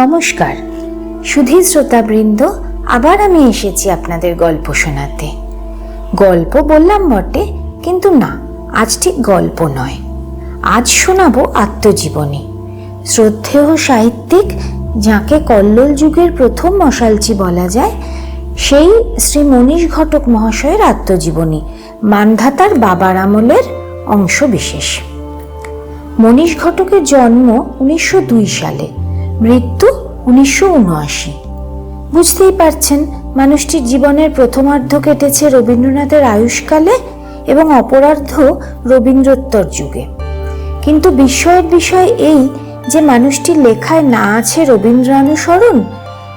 নমস্কার। সুধী শ্রোতাবৃন্দ, আবার আমি এসেছি আপনাদের গল্প শোনাতে। গল্প বললাম বটে, কিন্তু না, আজ ঠিক গল্প নয়। আজ শোনাবো আত্মজীবনী। শ্রদ্ধেয় সাহিত্যিক, যাকে কল্লোল যুগের প্রথম মশালচি বলা যায়, সেই শ্রী মনীষ ঘটক মহাশয়ের আত্মজীবনী, মানধাতার বাবার আমলের অংশ বিশেষ মনীষ ঘটকের জন্ম উনিশশো দুই সালে। মৃত্যু উনিশশো উনআশি। বুঝতেই পারছেন, মানুষটির জীবনের প্রথমার্ধ কেটেছে রবীন্দ্রনাথের আয়ুষ্কালে এবং অপরার্ধ রবীন্দ্রোত্তর যুগে। কিন্তু বিস্ময়ের বিষয় এই যে মানুষটির লেখায় না আছে রবীন্দ্রানুসরণ,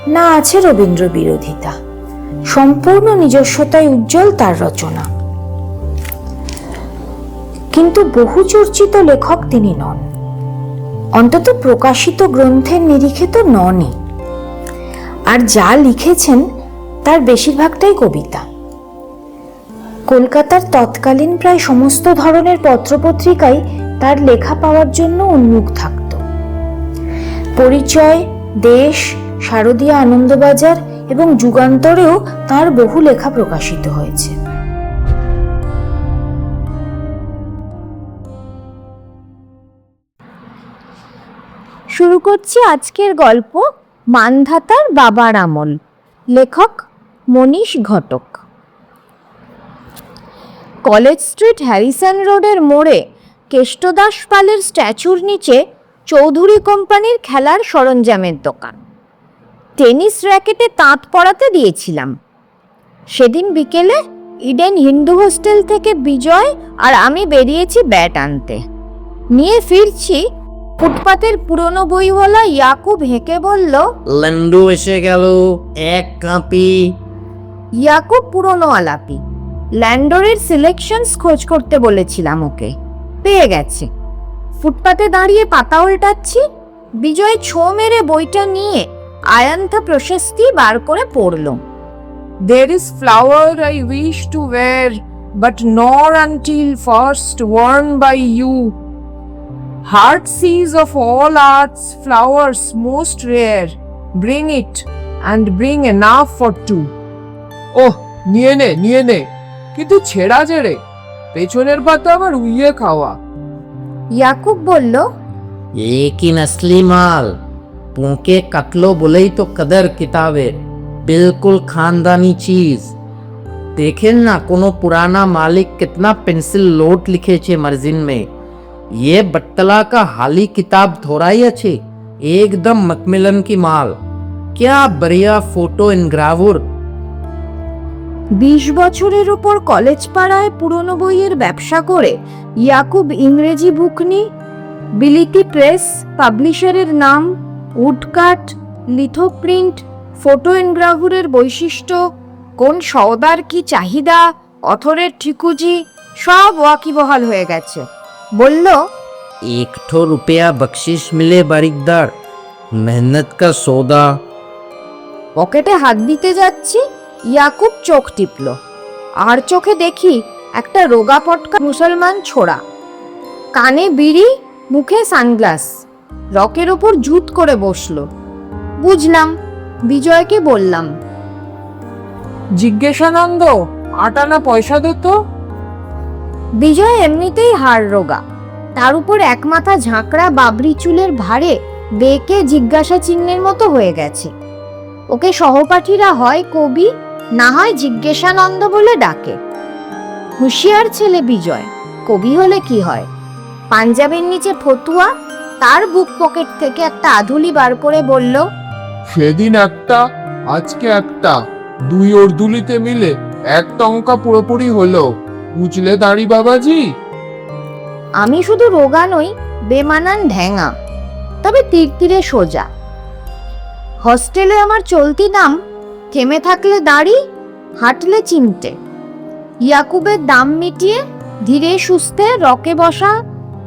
না আছে রবীন্দ্র বিরোধিতা সম্পূর্ণ নিজস্বতায় উজ্জ্বল তার রচনা। কিন্তু বহু চর্চিত লেখক তিনি নন। অন্তত প্রকাশিত গ্রন্থের নিরিখে তো ননই। আর যা লিখেছেন, তার বেশিরভাগটাই কবিতা। কলকাতার তৎকালীন প্রায় সমস্ত ধরনের পত্রপত্রিকায় তার লেখা পাওয়ার জন্য উন্মুখ থাকত। পরিচয়, দেশ, শারদীয় আনন্দবাজার এবং যুগান্তরেও তার বহু লেখা প্রকাশিত হয়েছে। শুরু করছি আজকের গল্প মানধাতার বাবার আমল। লেখক Manish Ghatak. College street Harrison রোডের মোড়ে কেষ্টদাস পালের স্ট্যাচুর নিচে চৌধুরী কোম্পানির খেলার সরঞ্জামের দোকান। টেনিস র্যাকেটে তাঁত পড়াতে দিয়েছিলাম। সেদিন বিকেলে ইডেন হিন্দু হোস্টেল থেকে বিজয় আর আমি বেরিয়েছি ব্যাট আনতে। নিয়ে ফিরছি ফুটপাতের পুরনো বইওয়ালা ইয়াকুব হেঁকে বলল লন্ডু এসে গেল এক কাঁপি। ইয়াকুব পুরনো আলাপি। ল্যান্ডোরের সিলেকশনস খোঁজ করতে বলেছিলাম ওকে। পেয়ে গেছে। ফুটপাতে দাঁড়িয়ে পাতা উল্টাচ্ছি বিজয় ছো মেরে বইটা নিয়ে আয়ান্থা প্রশস্তি বার করে পড়ল। There is flower I wish to wear, but nor until first worn by you. Heart sees of all arts flowers most rare. Bring it, and bring enough for two. Oh নিয়ে নে নিয়ে নে কিন্তু ছেঁড়া যে রে পেছনের পাতা আবার উইয়ে খাওয়া ইয়াকুব বলল ये की नस्ली माल पुंके कतलो बोले ही तो कदर किताबेर बिल्कुल खानदानी चीज देखें ना कोनो पुराना मालिक कितना पेंसिल लोट लिखे छे मर्जिन में ये बट्टला का हाली किताब थोड़ाई अच्छे एकदम मकमिलन की माल क्या बढ़िया फोटो इनग्रावुर বিশ বছরের উপর কলেজ পাড়ায় পুরনো বইয়ের ব্যবসা করে ইয়াকুব ইংরেজি বুক নি বিলিতি প্রেস পাবলিশারের নাম উডকাট লিথোপ্রিন্ট ফটো এনগ্রাভুরের বৈশিষ্ট্য কোন সওদার কি চাহিদা অথরের ঠিকুজি সব ওয়াকিবহাল হয়ে গেছে বলল एक ठो रुपया बख्शिश मिले बारीकदार मेहनत का सौदा পকেটে হাত দিতে যাচ্ছি ইয়াকুব চোখ টিপল আর চোখে দেখি একটা রোগা পটকা মুসলমান ছোড়া কানে বিড়ি মুখে সানগ্লাস রকের ওপর জুত করে বসলো বুঝলাম বিজয়কে বললাম জিজ্ঞাসানন্দ আটানা পয়সা দে তো বিজয় এমনিতেই হাড় রোগা। তার উপর এক মাথা ঝাঁকড়া বাবরি চুলের ভারে বেঁকে জিজ্ঞাসা চিহ্নের মতো হয়ে গেছে। ওকে সহপাঠীরা হয় কবি, না হয় জিজ্ঞাসানন্দ বলে ডাকে। হুঁশিয়ার ছেলে বিজয়, কবি হলে কি হয়? পাঞ্জাবের নিচে ফতুয়া, তার বুক পকেট থেকে একটা আধুলি বার করে বলল, সেদিন একটা, আজকে একটা, দুই অর্দুলিতে মিলে এক টঙ্কা পুরোপুরি হলো। বুঝলে দাঁড়ি বাবাজি? আমি শুধু রোগা নই বেমানান ঢ্যাঙা তবে তীর তীরে সোজা। হস্টেলে আমার চলতি নাম থেমে থাকলে দাড়ি হাঁটলে চিমটে। ইয়াকুবের দাম মিটিয়ে ধীরে সুস্থে রকে বসা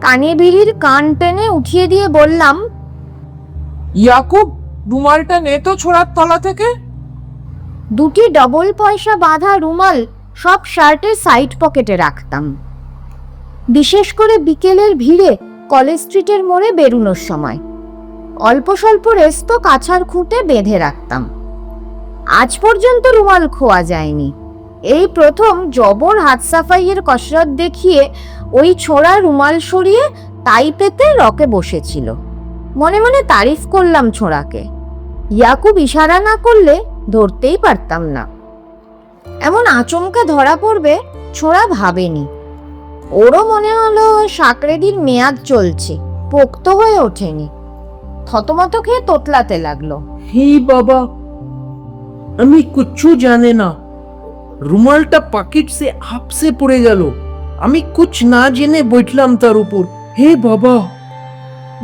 কানে বিড়ির কান টেনে উঠিয়ে দিয়ে বললাম ইয়াকুব রুমালটা নে তো ছোড়ার তলা থেকে। দুটি ডবল পয়সা বাঁধা রুমাল সব শার্টের সাইড পকেটে রাখতাম। বিশেষ করে বিকেলের ভিড়ে কলেজ স্ট্রিটের মোড়ে বেরুনোর সময়। অল্প স্বল্প রেস্ত কাছার খুঁটে বেঁধে রাখতাম। আজ পর্যন্ত রুমাল খোয়া যায়নি। এই প্রথম জবর হাত সাফাইয়ের কসরত দেখিয়ে ওই ছোড়া রুমাল সরিয়ে তাই পেতে রকে বসেছিল। মনে মনে তারিফ করলাম ছোড়াকে। ইয়াকুব ইশারা না করলে ধরতেই পারতাম না। এমন আচমকা ধরা পড়বে ছোড়া ভাবেনি। ওরও মনে হলো সাকরেদির মেয়াদ চলছে পোক্ত হয়ে ওঠেনি। থতমত খেয়ে তোতলাতে লাগল। হে বাবা আমি কুচ্ছু জানে না। রুমালটা পাকিট সে আপসে পড়ে গেল। আমি কুছ না জেনে বইটলাম তার উপর। হে বাবা।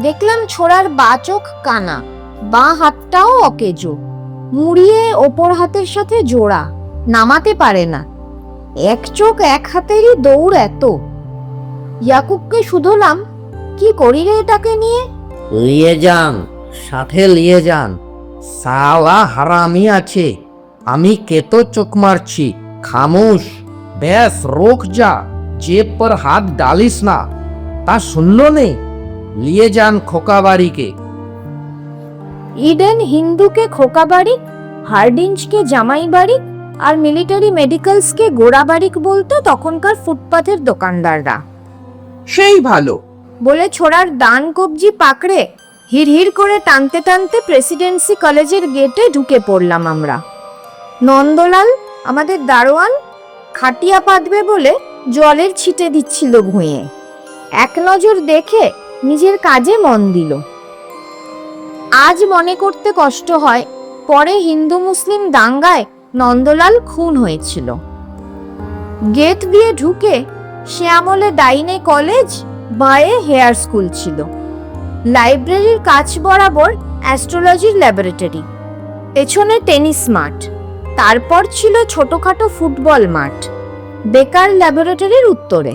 দেখলাম ছোড়ার বা চোখ কানা বাঁ হাতটাও অকেজো। মুড়িয়ে ওপর হাতের সাথে জোড়া। নামাতে পারে না। এক চোখ এক হাতেরই দৌড় এত। ইয়াকুবকে শুধলাম কি করি রে এটাকে নিয়ে? লিয়ে যান সাথে লিয়ে যান। সালা হারামি আছে। আমি কেতো চোখ মারছি খামোশ। ব্যাস রোক যা জেব পর হাত ডালিস না। তা শুনলো নে? নিয়ে যান খোকা বাড়িকে ইডেন হিন্দুকে খোকা বাড়ি হার্ডিঞ্জকে জামাই বাড়ি আর মিলিটারি মেডিকেলসকে গোড়া বাড়িক বলতো তখনকার ফুটপাথের দোকানদাররা। সেই ভালো। বলে ছোড়ার দান কবজি পাকড়ে হিড়হিড় করে টানতে টানতে প্রেসিডেন্সি কলেজের গেটে ঢুকে পড়লাম আমরা। নন্দলাল আমাদের দারোয়ান খাটিয়া পাতবে বলে জলের ছিটে দিচ্ছিল ভুঁয়ে এক নজর দেখে নিজের কাজে মন দিল। আজ মনে করতে কষ্ট হয় পরে হিন্দু মুসলিম দাঙ্গায় নন্দলাল খুন হয়েছিল। গেট দিয়ে ঢুকে সে আমলে ডাইনে কলেজ, বায়ে হেয়ার স্কুল ছিল। লাইব্রেরির কাছ বরাবর অ্যাস্ট্রোলজির ল্যাবরেটরি, পেছনে টেনিস মাঠ, তারপর ছিল ছোটখাটো ফুটবল মাঠ, বেকার ল্যাবরেটরির উত্তরে।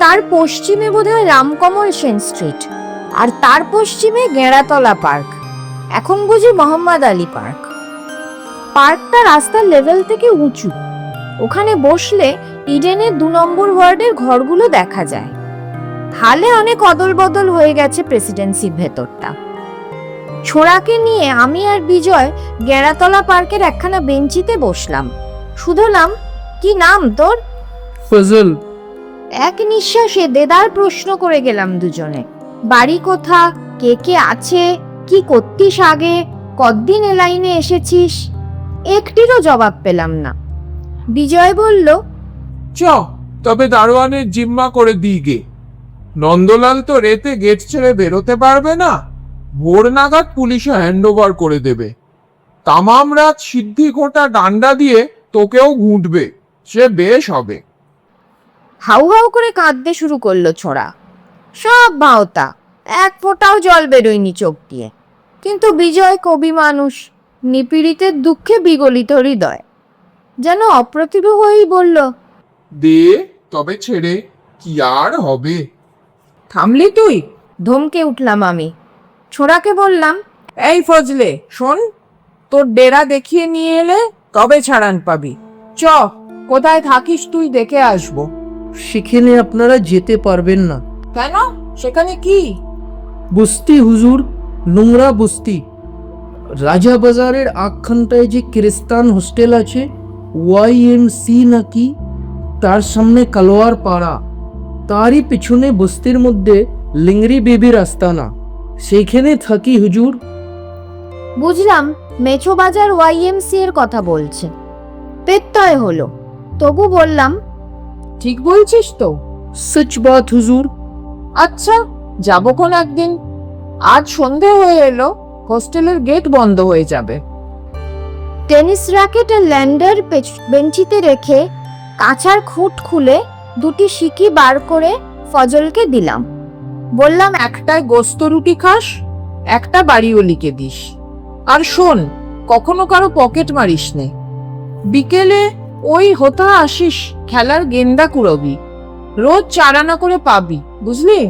তার পশ্চিমে বোধহয় রামকমল সেন স্ট্রিট, আর তার পশ্চিমে গেঁড়াতলা পার্ক, এখন বুঝি মোহাম্মদ আলী পার্ক। পার্কটা রাস্তার লেভেল থেকে উঁচু। ওখানে বসলে ইডেনের দু নম্বর ওয়ার্ডের ঘরগুলো দেখা যায়। হালে অনেক অদল বদল হয়ে গেছে প্রেসিডেন্সির ভেতরটা। ছোড়াকে নিয়ে আমি আর বিজয় গেরাতলা পার্কের একখানা বেঞ্চিতে বসলাম। শুধলাম কি নাম তোর? ফজল। এক নিঃশ্বাসে দেদার প্রশ্ন করে গেলাম দুজনে। বাড়ি কোথা? কে কে আছে? কি করতিস আগে? কতদিন এ লাইনে এসেছিস? একটিরও জবাব পেলাম না। বিজয় বলল চ তবে দারোয়ানের জিম্মা করে দিই গে। নন্দলাল তো রেতে গেট ছেড়ে বেরোতে পারবে না ভোর নাগাদ পুলিশে হ্যান্ড ওভার করে দেবে। তামাম রাত সিদ্ধি ঘোটা ডান্ডা দিয়ে তোকেও ঘুঁটবে সে বেশ হবে। হাউ হাউ করে কাঁদতে শুরু করল ছোড়া। সব ভাওতা এক ফোঁটাও জল বেরোয়নি চোখ দিয়ে। কিন্তু বিজয় কবি মানুষ নিপীড়িতের দুঃখে বিগলিত হৃদয়। যেন অপ্রতিভ হয়েই বলল দে তবে ছেড়ে কি আর হবে? থামলি তুই? ধমকে উঠলাম আমি। ছোড়াকে বললাম এই ফজলে শোন তোর ডেরা দেখিয়ে নিয়ে এলে তবে ছাড়ান পাবি। চ কোথায় থাকিস তুই দেখে আসব। সেখানে আপনারা যেতে পারবেন না। কেন? সেখানে কি? বস্তি হুজুর নোংরা বস্তি। রাজা বাজারের আখ্যানটায় যে খ্রিস্টান হোস্টেল আছে ওয়াই এম সি নাকি তার সামনে কালোয়ার পাড়া তারই পিছনে বস্তির মধ্যে লিংরি বেবির আস্তানা সেইখানে থাকি হুজুর। বুঝলাম মেছো বাজার ওয়াইএমসি এর কথা বলছে। পেত্তয় হলো তবু বললাম ঠিক বলছিস তো। সচ বাত হুজুর। আচ্ছা যাব কোন একদিন। আজ সন্ধে হয়ে এলো। হোস্টেলের গেট বন্ধ হয়ে যাবে। টেনিস র্যাকেট আর ল্যান্ডার বেঞ্চিতে রেখে কাঁচার খুঁট খুলে দুটি সিকি বার করে ফজলকে দিলাম। বললাম একটায় গোস্ত রুটি খাস একটা বাড়িওলিকে দিস। আর শোন কখনো কারও পকেট মারিস নে। বিকেলে ওই হোতা আসিস খেলার গেন্দা কুড়বি। রোজ চার আনা করে পাবি বুঝলি?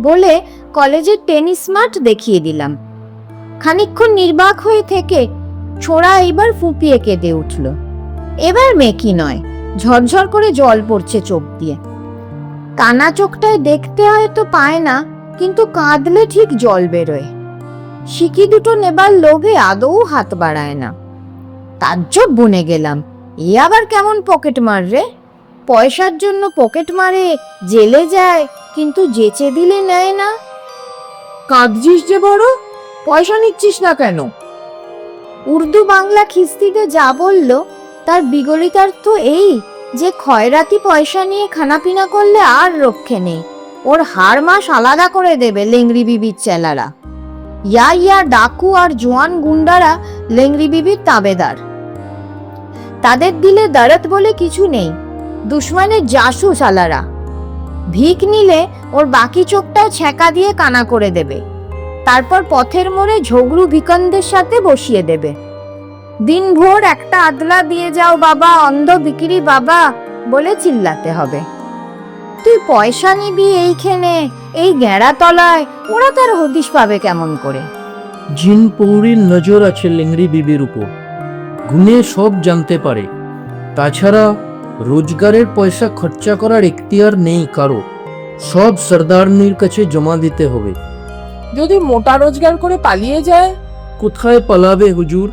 বলে কলেজের টেনিস মাঠ দেখিয়ে দিলাম। খানিকক্ষণ নির্বাক হয়ে থেকে ছোড়া এইবার ফুপিয়ে কেঁদে উঠল। এবার মেকি নয়, ঝরঝর করে জল পড়ছে চোখ দিয়ে। কানা চোখটায় দেখতে হয়তো পায় না, কিন্তু কাঁদলে ঠিক জল বেরোয়। সিকি দুটো নেবার লোভে আদৌ হাত বাড়ায় না। তাজ্জব বনে গেলাম, এ আবার কেমন পকেট মার রে? পয়সার জন্য পকেট মারে, জেলে যায়, কিন্তু যেচে দিলে নেয় না। কাঁদছিস যে বড়? পয়সা নিচ্ছিস না কেন? উর্দু বাংলা খিস্তিতে যা বলল, তার বিগলিতার্থ এই যে খয়রাতি পয়সা নিয়ে খানাপিনা করলে আর রক্ষে নেই। ওর হাড় মাস আলাদা করে দেবে লেংরি বিবির চেলারা। ইয়া ইয়া ডাকু আর জোয়ান গুন্ডারা লেংরি বিবির তাবেদার। তাদের দিলে দরদ বলে কিছু নেই, দুশ্মনের জাসুস আলারা ভিক নিলে ওর বাকি চোখটাও ছ্যাঁকা দিয়ে কানা করে দেবে। তারপর পথের মোড়ে ঝগড়ু ভিকনদের সাথে বসিয়ে দেবে। দিনভর একটা আদলা দিয়ে যাও বাবা, অন্ধ বিক্রি বাবা বলে চিল্লাতে হবে। তুই পয়সা নিবি এইখানে, এই গেঁড়া তলায় ওরা তার হদিশ পাবে কেমন করে? জিন পৌরির নজর আছে লেংড়ি বিবির উপর। গুনে সব জানতে পারে। তাছাড়া রোজগারের পয়সা খরচা করার এখতিয়ার নেই কারও। সব সর্দারনির কাছে জমা দিতে হবে। যদি মোটা রোজগার করে পালিয়ে যায়? কোথায় পালাবে হুজুর?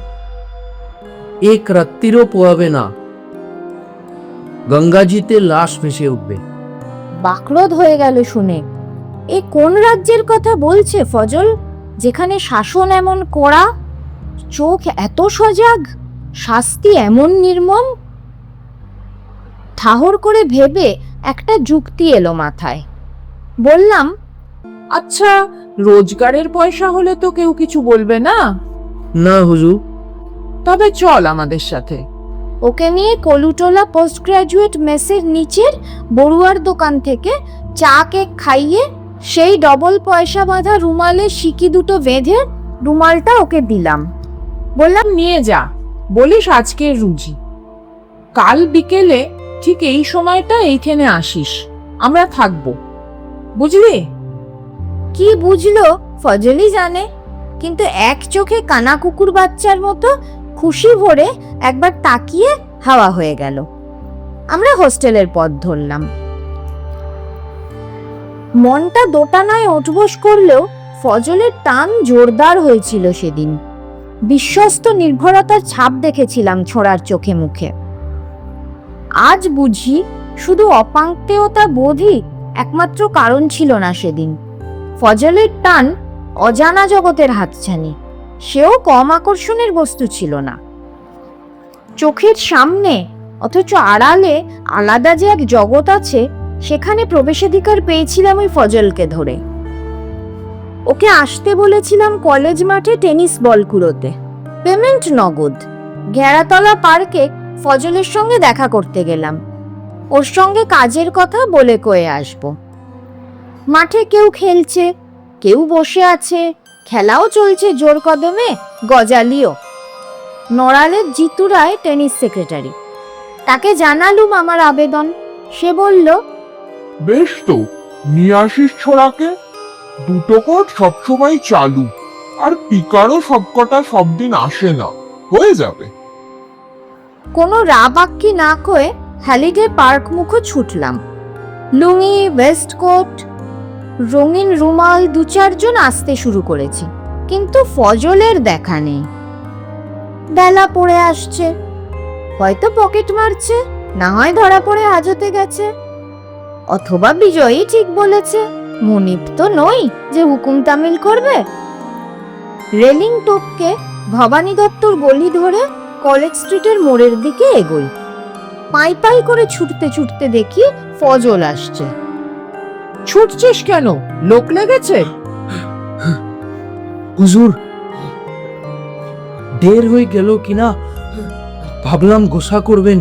এক রাত্রিরও পোয়াবে না। গঙ্গাজিতে লাশ ভেসে উঠবে। বাকরোধ হয়ে গেল শুনে। এ কোন রাজ্যের কথা বলছে ফজল? যেখানে শাসন এমন কড়া? চোখ এত সজাগ? শাস্তি এমন নির্মম? ঠাহর করে ভেবে একটা যুক্তি এলো মাথায়। বললাম আচ্ছা রোজগারের পয়সা হলে তো কেউ কিছু বলবে না। না হুজুর। তবে চল আমাদের সাথে। ওকে নিয়ে কলুটোলা পোস্ট গ্রাজুয়েট মেসের নিচের বড়ুয়ার দোকান থেকে চা কেক খাইয়ে সেই ডবল পয়সা বাঁধা রুমালে সিকি দুটো বেঁধে রুমালটা ওকে দিলাম। বললাম নিয়ে যা বলিস আজকের রুজি। কাল বিকেলে ঠিক এই সময়টা এইখানে আসিস আমরা থাকব। বুঝলি? কি বুঝলো? ফজলি জানে। কিন্তু এক চোখে কানা কুকুর বাচ্চার মতো খুশি ভরে একবার তাকিয়ে হাওয়া হয়ে গেল। আমরা হোস্টেলের পথ ধরলাম। মনটা দোটানায় ওঠবোস করলেও ফজলের টান জোরদার হয়েছিল সেদিন। বিশ্বস্ত নির্ভরতার ছাপ দেখেছিলাম ছোড়ার চোখে মুখে। আজ বুঝি শুধু অপাঙ্ক্তেয়তা বোধই একমাত্র কারণ ছিল না সেদিন। ফজলের টান অজানা জগতের হাতছানি। সেও কম আকর্ষণের বস্তু ছিল না। চোখের সামনে অথচ আড়ালে আলাদা যে এক জগৎ আছে, সেখানে প্রবেশাধিকার পেয়েছিলাম ওই ফজলকে ধরে। ওকে আসতে বলেছিলাম কলেজ মাঠে টেনিস বল কুড়োতে। পেমেন্ট নগদ। ঘেরাতলা পার্কে ফজলের সঙ্গে দেখা করতে গেলাম। ওর সঙ্গে কাজের কথা বলে কয়ে আসব। মাঠে কেউ খেলছে কেউ বসে আছে খেলাও চলছে জোর কদমে গজালিও। নড়ালের জিতু রায় টেনিস সেক্রেটারি। তাকে জানালুম আমার আবেদন। সে বলল বেশ তো নিয়ে আসিস ছোড়াকে? দুটো কোট সবসময় চালু আর পিকারও সবকটা সব দিন আসে না হয়ে যাবে। কোনো রা বাক্যি না কয়ে হ্যালিডে পার্ক মুখো ছুটলাম। লুঙ্গি ওয়েস্ট কোট রঙিন রুমাল দু চারজন আসতে শুরু করেছে, কিন্তু ফজলের দেখা নেই। বেলা পড়ে আসছে। হয়তো পকেট মারছে, না হয় ধরা পড়ে হাজতে গেছে। অথবা বিজয়ী ঠিক বলেছে মুনিপ তো নই যে হুকুম তামিল করবে। রেলিং টপকে ভবানী দত্তর গলি ধরে কলেজ স্ট্রিটের মোড়ের দিকে এগোই। পাই পাই করে ছুটতে ছুটতে দেখি ফজল আসছে। ছুটছিস কেন লোক লেগেছে হুজুর দের হয়ে গেল কিনা ভাবলাম গোসা করবেন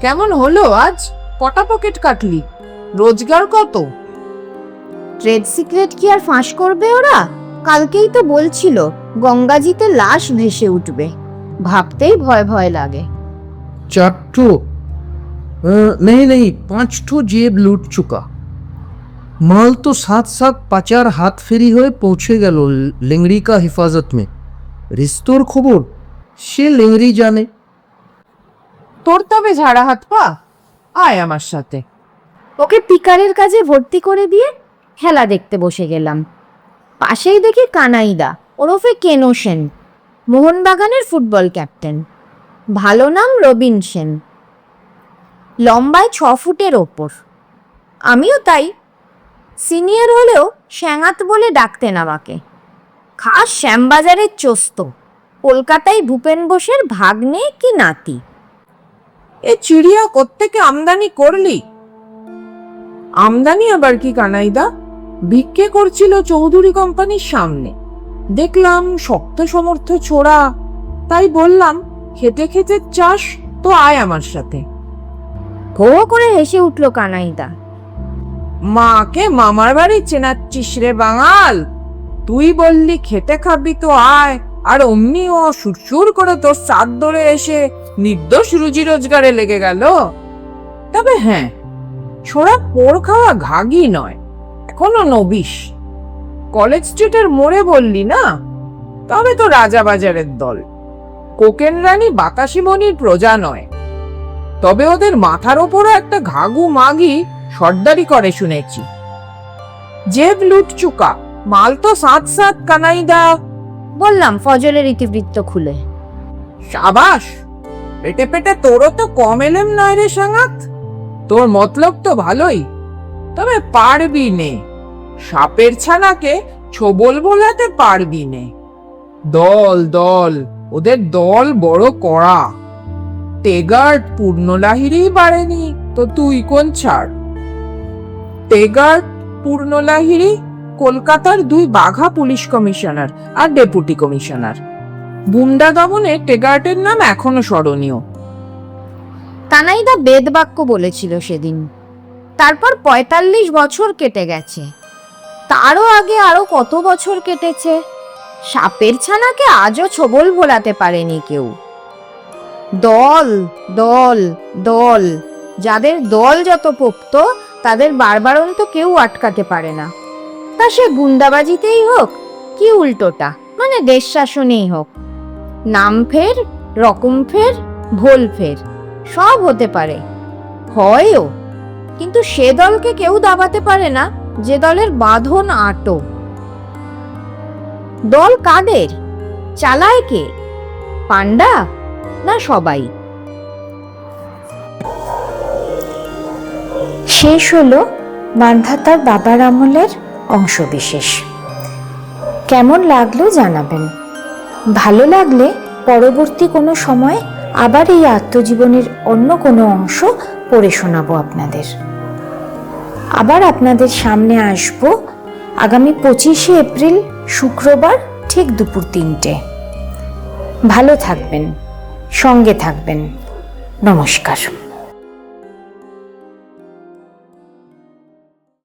কেমন হলো আজ কটা পকেট কাটলি রোজগার কত ট্রেড সিক্রেট কি আর ফাঁস করবে ওরা কালকেই তো বলছিল গঙ্গাজিতে লাশ ভেসে উঠবে ভাবতেই ভয় ভয় লাগে चार ठो अ, नहीं नहीं पांच ठो जेब लूट चुका माल तो साथ साथ পাচার হাত ফেরি হয়ে পৌঁছে গেল লেংড়িকা হেফাজত মে রিস্তোর খবর সে লেংড়ি জানে তোর তবে ঝাড়া হাত পা আয় আমার সাথে ওকে পিকারের কাজে ভর্তি করে দিয়ে খেলা দেখতে বসে গেলাম পাশেই দেখি কানাইদা ওরফে কেনো সেন মোহনবাগানের ফুটবল ক্যাপ্টেন ভালো নাম রবিন সেন লম্বায় ছ ফুটের ওপর আমিও তাই সিনিয়র হলেও শ্যাঙাত বলে ডাকতেন আমাকে। খাস শ্যামবাজারের চোস্ত কলকাতায় ভূপেন বোসের ভাগ্নে কি নাতি? এ চিড়িয়া কোত্থেকে আমদানি করলি? আমদানি আবার কি কানাইদা? ভিক্ষে করছিল চৌধুরী কোম্পানির সামনে। দেখলাম শক্ত সমর্থ ছোড়া তাই বললাম খেতে খেতে চাষ তো আয় আমার সাথে। ভো করে হেসে উঠল কানাইদা। মাকে মামার বাড়ি চেনাচ্ছিস রে বাঙাল? তুই বললি খেতে খাবি তো আয়, আর অমনি ও সুরসুর করে তোর সাত ধরে এসে নির্দোষ রুজি রোজগারে লেগে গেল। তবে হ্যাঁ ছোড়া পোড় খাওয়া ঘাগি নয়, এখনও নবিস কলেজ স্ট্রিটের মোড়ে বললি না? তবে তো রাজাবাজারের দল। কোকেন রানী বাতাসি মনির প্রজা নয়। তবে ওদের মাথার ওপরও একটা ঘাগু মাগি সর্দারি করে শুনেছি। জেব লুট চুকা মাল তো সাত সাত কানাই দা। বললাম ফজলের ইতিবৃত্ত খুলে। সাবাস পেটে পেটে তোরও তো কম এলেম নয় রে সাঙাত। তোর মতলব তো ভালোই তবে পারবি নে। সাপের ছানাকে ছোবল বোলাতে পারবি নে। দল দল ওদের দল বড় কড়া। টেগার্ড পূর্ণ লাহিরি বাড়েনি তো তুই কোন ছাড়? টেগার্ড পূর্ণ লাহিরি কলকাতার দুই বাঘা পুলিশ কমিশনার আর ডেপুটি কমিশনার। বুমডা দমনে টেগার্টের নাম এখনও স্মরণীয়। কানাইদা বেদবাক্য বলেছিল সেদিন। তারপর পঁয়তাল্লিশ বছর কেটে গেছে। তারও আগে আরও কত বছর কেটেছে? সাপের ছানাকে আজও ছবল ভোলাতে পারেনি কেউ। দল দল দল, যাদের দল যত পোক্ত তাদের বারবারন্ত কেউ আটকাতে পারে না। তা সে গুন্দাবাজিতেই হোক, কি উল্টোটা? মানে দেশ শাসনেই হোক। নাম ফের, রকম ফের, ভোল ফের, সব হতে পারে। হয়ও। কিন্তু সে দলকে কেউ দাবাতে পারে না, যে দলের বাঁধন আটো। দল কাদের? চালায় কে? পান্ডা না সবাই? শেষ হলো মান্ধাতার বাবার আমলের অংশবিশেষ। কেমন লাগল জানাবেন। ভালো লাগলে পরবর্তী কোনো সময় আবার এই আত্মজীবনের অন্য কোনো অংশ পড়ে শোনাবো আপনাদের। আবার আপনাদের সামনে আসব আগামী পঁচিশে এপ্রিল, শুক্রবার, ঠিক দুপুর তিনটে। ভালো থাকবেন, সঙ্গে থাকবেন। নমস্কার।